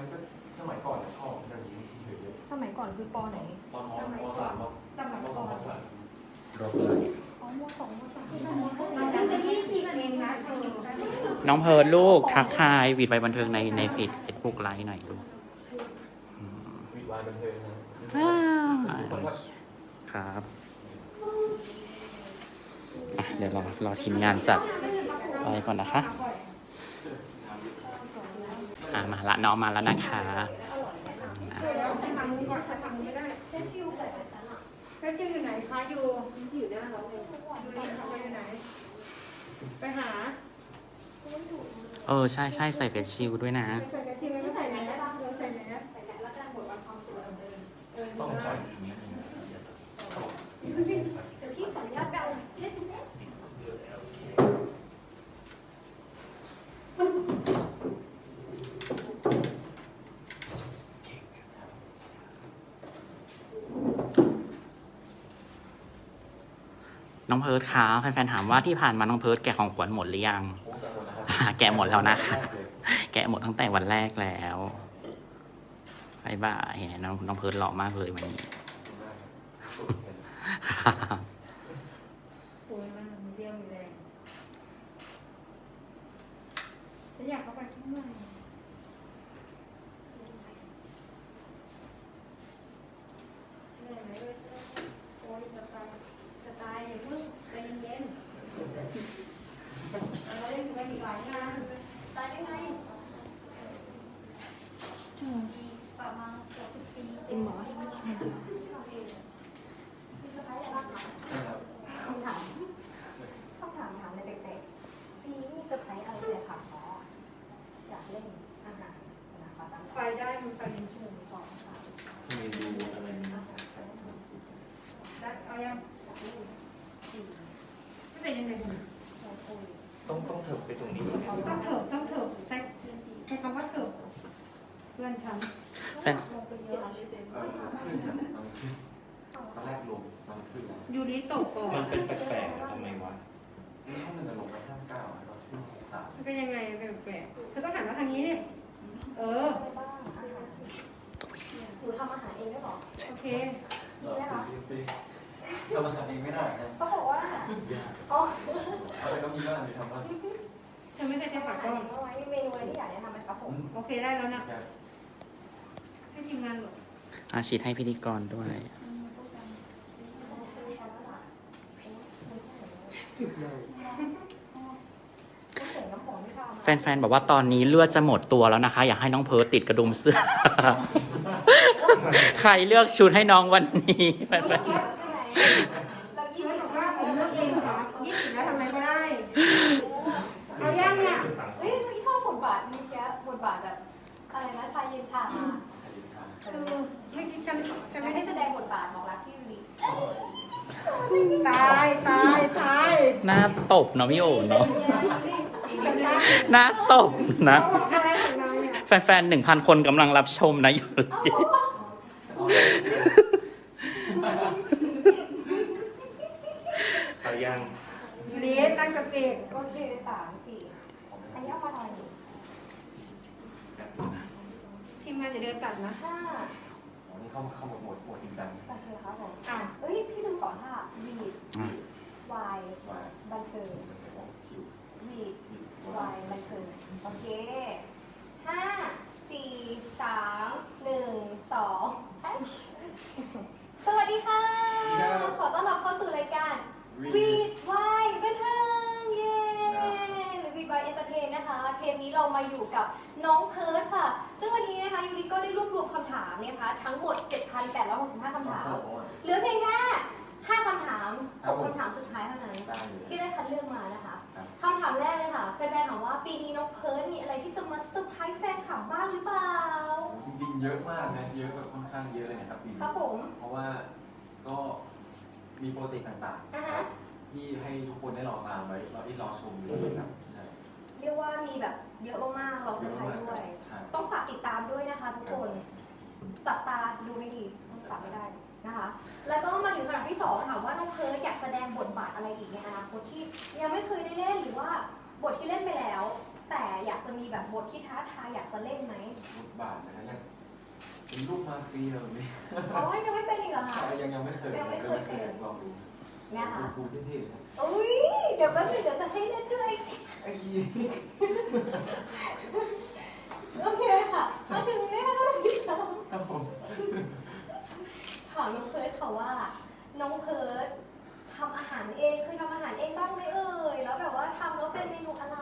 มก็สมัยก่อนนะชอบเดี๋ยวนี้เฉยๆเลยสมัยก่อนคือปอไหนตอนมมสามมสมัยมสก่อองนมสามรอบเลยอ๋อมสองมสามเราจะยี่สิบเองนะเธอน้องเพิร์ดลูกทักทายวีดไปบันเทิงในในเพจเฟซบุ๊กไลฟ์หน่อยลูกอืมวิวานบันเทิงนะอ่าครับอะเดี๋ยวรอรอทีมงานจัดไปก่อนนะคะอ่า มาละน้องมาแล้วนะคะอะเดี๋ยวใส่ทางนี้ก่อนใส่ทางนี้ได้เส้นชิวเกิดจากฉันอะแค่ชื่ออยู่ไหนคะอยู่อยู่หน้าเราเลยดูดิเขาไปอยู่ไหน ไปหา เออ ใช่ใช่ใส่เฟซชิลด้วยนะไปใส่แมสซี่ไม่ใส่แมสเราใส่แมส ใส่แล้วกำลังบทวันความสวยเดิม เออ ต้อง ได้ ปล่อยอย่างนี้ เดี๋ยวพี่ขออนุญาตไปเอาเลสเนส น้องเพิร์ดคะแฟนๆถามว่าที่ผ่านมาน้องเพิร์ดแกะของขวัญหมดหรือยังแต่หมดแกะหมดแล้วนะคะ แกะหมดตั้งแต่วันแรกแล้วบายบายน้องน้องเพิร์ดหล่อมากเลยวันนี้ ป่วยมากมีเรี่ยวมีแรงฉันอยากเข้าไปทุกเมื่อเหนื่อยไหมด้วยโอ้ยจะตายจะตายอย่าเพิ่งใจเย็นๆเราเล่นกันอีกหลายงาน ตายได้ไงปีประมาณเกือบสิบปี อินมอสใช่ มีสะพ้ายอะไรบ้างคะคำถามคำถามถามในเด็กๆปีนี้มีเซอร์ไพรส์อะไรเลยค่ะขออยากเล่นอาหารนะคะสาม ไปได้มันไปเป็นชั่วโมง สองสาม เมนูอะไรนี้ ได้เอายัง อยากเล่นสี่ ไม่เป็นยังไงคุณ โอ้โห ต้องต้องเถิบไปตรงนี้ ต้องเถิบต้องเถิบใช้ใช้คำว่าเถิบเพื่อน ฉันแฟนลงไปเยอะเออขึ้นนะตอนขึ้นตอนแรกลงตอนขึ้นแล้วยูริตกก่อนมันเป็นแปลกๆทำไมวะ นี่ห้องหนึ่งลงไปห้าเก้าตอนขึ้นหกสามมันเป็นยังไงแปลกๆเธอต้องหันมาทางนี้เนี่ยเออไปบ้างอาหารหนูทำอาหารเองได้หรอโอเค เราซื้อไปทำอาหารเองไม่ได้นะเขาบอกว่าอ๋ออะไรก็มีบ้างที่ทำบ้างเธอไม่เคยใช้ทำอาฝาหารกล้เอองงเอาไว้เมนูอะไรที่อยากแนะนำไหมครับผม โอเคได้แล้วนะ ให้ทีมงานหรออาชีพให้พิธีกรด้วยแฟนๆ บอกว่าตอนนี้เลือดจะหมดตัวแล้วนะคะ อยากให้น้องเพิร์ดติดกระดุมเสื้อ ใครเลือกชุดให้น้องวันนี้แฟนเรายี่ เพื่อน สิ บอกว่าผมเลือกเองครับยี่สิบแล้วทำอะไรก็ได้เอาย่างเนี่ย เฮ้ยพี่ชอบบทบาทนี้แกบทบาทแบบอะไรนะชายเย็นชา คือไม่คิดกันฉั จะ น ไม่ ไม่ ได้ ได้ แสดงบทบาทของรักที่ดี ตายตายตายๆหน้าตบเนาะพี่โอ๋เนาะหน้าตบนะอะไรของเราเนี่ยแฟนๆหนึ่งพันคนกำลังรับชมนะอยู่เลยไปยังยูริตั้งสติโอเคสามสี่อันนี้เอามาหน่อยทีมงานอย่าเดินตัดนะห้าอ๋อนี่เข้าเข้าหมดหมดหมดจริงจัง โอเคครับผม อะ เอ้ยพี่ลืมสอนท่าวีด อะ วาย ว่า บันเทิง ชิว วีดวายบันเทิงโอเคห้าสี่สามหนึ่งสองสวัสดีค่ะ ขอต้อนรับเข้าสู่รายการ วีดวายบันเทิงเย้หรือวีดวายเอนเตอร์เทนนะคะ เท ปนี้เรามาอยู่กับน้องเพิร์ดค่ะ ซึ่งวันนี้นะคะยูริก็ได้รวบรวมคำถามเนี่ยนะคะทั้งหมด 7,865คำถาม เหลือเพียงแค่5คำถามหกคำถามสุดท้ายเท่านั้น ได้เลย ที่ได้คัดเลือกมานะคะครับ คำถามแรกเลยค่ะแฟนๆถามว่าปีนี้น้องเพิร์ดมีอะไรที่จะมาเซอร์ไพรส์แฟนคลับบ้างหรือเปล่า โอ้จริงๆ เยอะมากนะ เยอะแบบค่อนข้างเยอะเลยนะครับปีนี้ครับผม เพราะว่าก็มีโปรเจกต์ต่างอ่าๆฮะที่ให้ทุกคนได้รอตามไว้รอที่รอชมอยู่นะครับใช่เรียกว่ามีแบบเยอะมากๆเราเซอร์ไพรส์ด้วย ใช่ต้องฝากติดตามด้วยนะคะทุกคนจับตาดูให้ดีต้องจับไม่ได้นะคะ แล้วก็มาถึงคำถามที่สองถามว่าน้องเพิร์ดอยากแสดงบทบาทอะไรอีกในอนาคตที่ยังไม่เคยได้เล่นหรือว่าบทที่เล่นไปแล้ว แต่อยากจะมีแบบบทที่ท้าทายอยากจะเล่นไหมทบาทนะครับยังเป็นลูกมาเฟียแบบนี้อ๋อยังไม่เป็นอีกเหรอคะ ใช่ยังยังไม่เคยยังไม่เคยเป็น ลองดู เนี่ยค่ะครูเท่ๆครับอุ้ยเดี๋ยวแป๊บนึงเดี๋ยวจะให้เล่นด้วยไอ้โอเคค่ะมาถึงแม่ที่สามครับผมถามน้องเพิร์ดค่ะว่า น้องเพิร์ดทำอาหารเองเคยทำอาหารเองบ้างไหมเอ่ย แล้วแบบว่าทำแล้วเป็นเมนูอะไร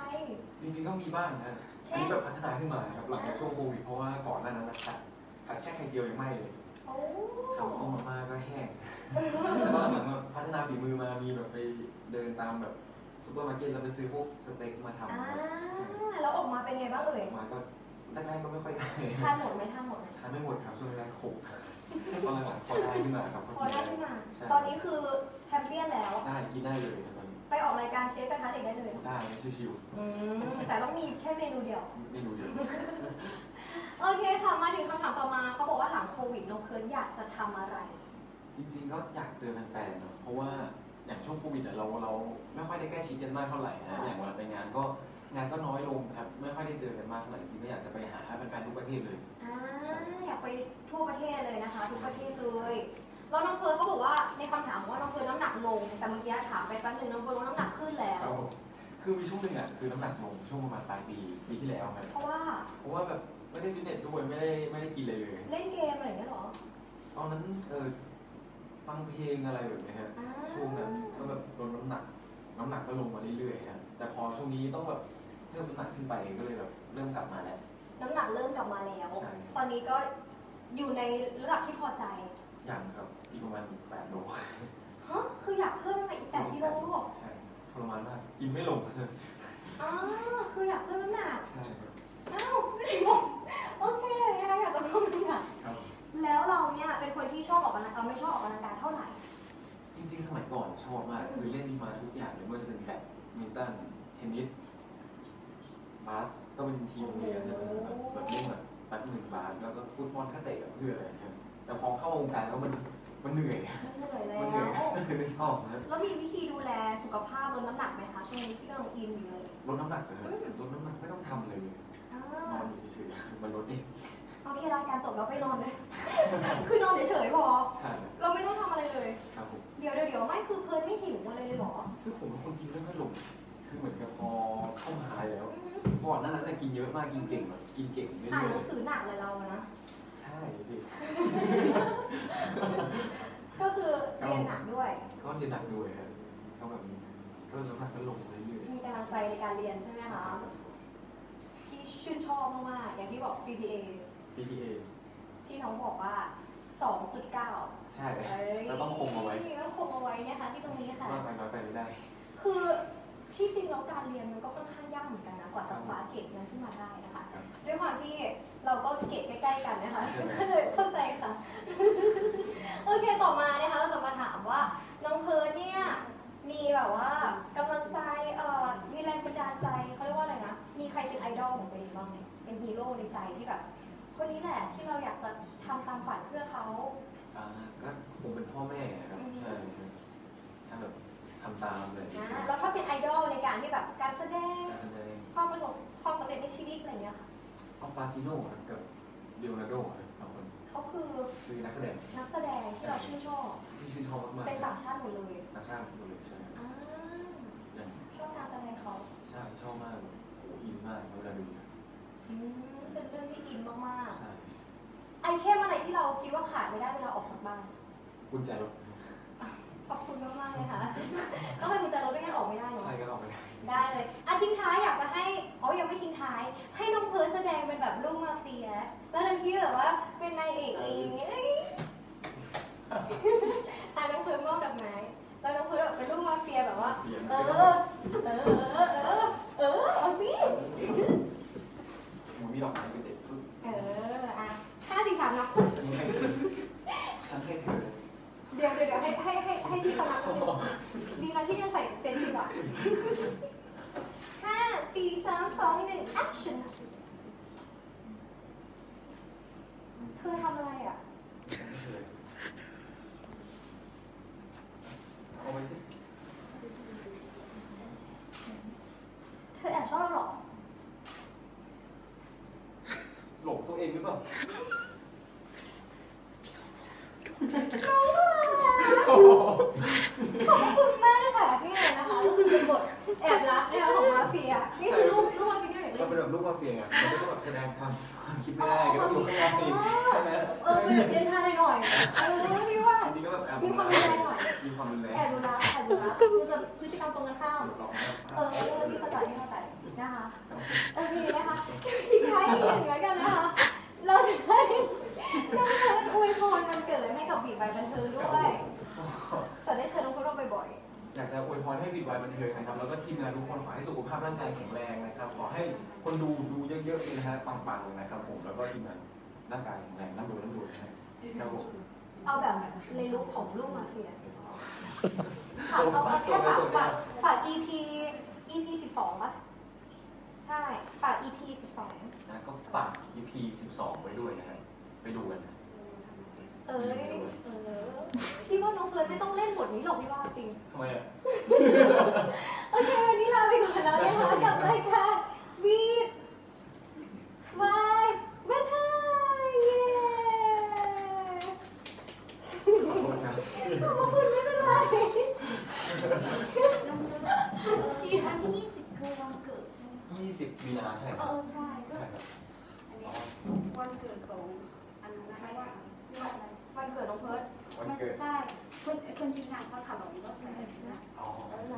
จริงๆก็มีบ้างนะเช่อันนนี้แบบพัฒนาขึ้นมาครับหลังจากช่วงโควิดเพราะว่าก่อนหน้านั้นนะผัดผัดแค่ไข่เจียวยังไม่เลย โอ้ทำต้มมาม่าก็แห้งแล้วก็หลังๆมาพัฒนาฝีมือมามีแบบไปเดินตามแบบซูเปอร์มาร์เก็ตแล้วไปซื้อพวกสเต็กมาทำอ่าครับแล้วออกมาเป็นไงบ้างเอ่ยใช่มาก็แรกๆก็ไม่ค่อยได้ทานหมดไหมทานหมดไหมทานไม่หมดครับช่วงแรกๆขบตอนหลังๆพอได้ขึ้นมาครับก็พอกินได้ขึ้นมา ใช่ตอนนี้คือแชมเปี้ยนแล้ว ได้กินได้เลยครับตอนนี้ไปออกรายการเชฟกระทะเด็กได้เลยได้ชิวอืมแต่ต้องมีแค่เมนูเดียวๆเมนูเดียว โอเคค่ะ มาถึงคำถามต่อมาเขาบอกว่าหลังโควิดน้องเคิร์ดอยากจะทำอะไร จริงๆก็อยากเจอแฟนๆเนอะเพราะว่าอย่างช่วงโควิดเนี่ยเราเราไม่ค่อยได้ใกล้ชิดกันมากเท่าไหร่นะ อย่างเวลาไปงานก็งานก็น้อยลงครับ ไม่ค่อยได้เจอกันมากเท่าไหร่จริงๆก็อยากจะไปหาแฟนๆทุกประเทศเลย อ่าอยากไปทั่วประเทศเลยนะคะ ทุกประเทศเลยแล้วน้องเพิร์ดเขาบอกว่าในคำถามว่าน้องเพิร์ดน้ำหนักลง แต่เมื่อกี้ถามไปแป๊บนึงน้องเพิร์ดว่าน้ำหนักขึ้นแล้วครับผมคือมีช่วงหนึ่งอะคือน้ำหนักลงช่วงประมาณปลายปีปีที่แล้วครับเพราะว่า เพราะว่าแบบ ไม่ได้ฟิตเนสด้วยไม่ได้ไม่ได้กินเลยเลยเล่นเกมอะไรอย่างเงี้ยเหรอตอนนั้นเออฟังเพลงอะไรแบบเนี้ยครับอ่าช่วงนั้นก็แบบลดน้ำหนัก น้ำหนักก็ลงมาเรื่อยๆครับแต่พอช่วงนี้ต้องแบบเพิ่มน้ำหนักขึ้นไปก็เลยแบบเริ่มกลับมาแล้ว น้ำหนักเริ่มกลับมาแล้ว ใช่ ตอนนี้ก็อยู่ในระดับที่พอใจอย่างครับอีกประมาณ8โลฮะคืออยากเพิ่มน้ำหนักอีกแปดกิโลใช่ทรมานมากกินไม่ลงอ๋อคืออยาก มัยก่อนชอบมาก คือเล่นมาทุกอย่างเลยไม่ว่าจะเป็นแบดมินตันเทนนิสบาสก็เป็นทีมโรงเรียนใช่ไหมแบบแบบเล่นแบบแบดมินบาสแล้วก็ฟุตบอลก็เตะกับเพื่อนอะไรอย่างเงี้ยแต่พอเข้าวงการแล้วมันมันเหนื่อยมันเหนื่อยแล้มันเหนื่อยวก็เลยไม่ชอบนะแล้วมีวิธีดูแลสุขภาพลดน้ำหนักไหมคะ ช่วงนี้ที่กำลังอินอยู่เลยลดน้ำหนักเลยลดน้ำหนักไม่ต้องทำเลยอ่านอนอยู่เฉยๆมันลดเองโอเครายการจบแล้วไปนอนเลย คือนอนเฉยๆพอ ใช่เราไม่ต้องทำอะไรเลย ครับ รเลยเหรอ คือผมเป็นคนกินไม่ค่อยลงคือเหมือนกับพอเข้ามหาลัยแล้วก่อนหน้านั้นน่ะกินเยอะมากกินเก่งแบบกินเก่งเรื่อ่านอยหนังสือหนักเลยเราอะนะ ๆใช่พี่ ก็คือเรียนหนักด้วย ก็เรียนหนักด้วยครับก็แบบก็น้ำหนักก็ลงเรื่อยมีกำลังใจในการเรียนใช่ไหมๆคะ ที่ชื่นชอบมากๆอย่างที่บอก GPA GPA ที่น้องบอกว่า 2.9ใช่เอ้ยเราต้องคงเอาไว้ต้องคงเอาไว้นะคะที่ตรงนี้ค่ะ มากไปน้อยไปไม่ได้ คือที่จริงแล้วการเรียนมันก็ค่อนข้างยากเหมือนกันนะกว่าจะคว้าเกรดนั้นขึ้นมาได้นะคะครับด้วยความที่เราก็เกรดใกล้ๆกันนะคะใช่ไหม ก็เลยเข้าใจค่ะ โอเคต่อมานะคะเราจะมาถามว่าน้องเพิร์ดเนี่ยมีแบบว่ากำลังใจเอ่อมีแรงบันดาลใจเขาเรียกว่าอะไรนะมีใครเป็นไอดอลของตัวเองบ้างไหมเป็นฮีโร่ในใจที่แบบ คนนี้แหละที่เราอยากจะทำตามฝันเพื่อเขา อ่าก็คงเป็นพ่อแม่ครับอืม ใช่ครับถ้าแบบทำตามเลยนะแล้วถ้าเป็นไอดอลในการที่แบบการแสดงการแสดงความประสบความสำเร็จในชีวิตอะไรเงี้ยค่ะเอาปาซิโน่ครับกับเดโอนาร์โดครับสองคนเขาคือคือนักแสดงนักแสดงที่เราชื่นชอบ ที่ชื่นชอบมากเป็นต่างชาติหมดเลยๆต่างชาติหมดเลยใช่ครับอ่าอย่างชอบการแสดงเขา ใช่ชอบมากแบบโอ้อินมากเวลาดู อืมเป็นเรื่องที่อินมากใช่ๆ ไอเทมอะไรที่เราคิดว่าขาดไม่ได้เวลาออกจากบ้าน กุญแจรถขอบคุณมากๆเลยค่ะ ต้องให้กุญแจรถไม่งั้นออกไม่ได้เนาะ ใช่ก็ออกไปได้ได้เลยอะทิ้งท้ายอยากจะให้ อ๋อ ยังไม่ทิ้งท้าย ให้น้องเพิร์ลแสดงเป็นแบบลูกมาเฟีย แล้วน้องพี่แบบว่าเป็นนายเอกเองเอ้ยอะน้องเพิร์ลมอบดอกไม้ แล้วน้องเพิร์ลแบบเป็นลูกมาเฟียแบบว่าเปลี่ยนเออ เออ เออ เออ เออ เอาสิห มูมีดอกไม้เป็นเด็กปุ๊บเอออะห้าสี่สามนับอันนี้ให้เธอฉันให้เธอเดี๋ยวเดี๋ยวเดี๋ยวให้ให้ให้ให้พี่เขานับคนหนึ่งดีนะที่ยังใส่เป็นชีวะห้าสี่สามสองหนึ่ง action เธอทำอะไรอะ ฉันให้เธอเอาไว้สิ เธอแอบชอบเราเหรอ หลงตัวเองหรือ เปล่า ขอบคุณมากค่ะพี่เลยนะคะก็คือเป็นบทแอบรักนะคะของมาเฟียนี่คือรูปรูปมาเฟียอย่าง เรา นี้ เป็นแบบลูกมาเฟียไงมันก็ต้องแบบแสดงความความคิดไม่ได้ ก็ต้องอยู่ข้างในใช่ไหมเออเป็นเรียนชาหน่อยๆเออพี่ว่า จริงๆก็แบบแอบมีความรุนแรงหน่อย มีความรุนแรงแอบดูรักแอบดูรักคือจะพฤติกรรมตรงกันข้าม หลอกเออพี่เข้าใจพี่เข้าใจนะคะ โอเคนะคะพี่ท้ายอีกหนึ่งแล้วกันนะคะ เราจะให้น้องเพิร์ดอวยพรวันเกิดให้กับบีบใบบันเทิงด้วยจะได้เชิญน้องเพิร์ดมาบ่อยๆ อยากจะอวยพรให้วิดวายบันเทิงนะครับ แล้วก็ทีมงานทุกคนขอให้สุขภาพร่างกายแข็งแรงนะครับ ขอให้คนดูดูเยอะๆเลยนะฮะปังๆเลยนะครับ ผม แล้วก็ทีมงานร่างกายแข็งแรงนั่งดูนั่งดูนะฮะครับผมๆเอาแบบในลุคของลูกมาเฟียฝากเอาเอาแค่ฝากฝากฝาก EP EP สิบสองป่ะ ใช่ ฝาก EP สิบสองนะก็ฝาก EP 12 ไว้ด้วยนะฮะไปดูกันนะเอ้ยเออพี่ว่าน้อง เฟิร์นไม่ต้องเล่นบทนี้หรอกพี่ว่าจริง ทำไมอะ โอเค วันนี้ลาไปก่อนแล้วนะคะกับรายการวีดวายบันเทิงเย้ขอโทษนะขอบคุณไม่เป็นไรจีอันที่ยี่สิบคือวันเกิดใช่ไหม20มีนาใช่ไหมเออใช่ก็ใช่ครับ อันนี้วันเกิดของอันนั้นนะคะว่าว่าอะไร วันเกิดน้องเพิร์ดวันเกิด ใช่คนคนทีมงานเขาถามแบบนี้ว่าเป็นอะไรนะอ๋ออะไร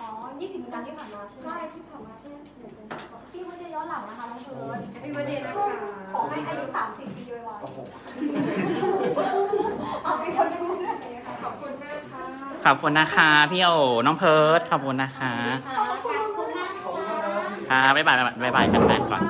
อ๋อ20มีนาที่ผ่านมาใช่ไหมใช่ที่ผ่านมาแค่หนึ่งเดือนก่อนพี่ไม่ได้ย้อนหลังนะคะน้องเพิร์ดแฮปปี้วันเดย์นะคะขอให้อายุ 30 ปีไวโอ้โหๆเอาไปคนดูนะขอบคุณมากค่ะขอบคุณนะคะพี่โอน้องเพิร์ดขอบคุณนะคะขอบคุณมากขอบคุณมากนะครับพี่ค่ะบ๊ายบายบ๊ายบายแฟนๆก่อน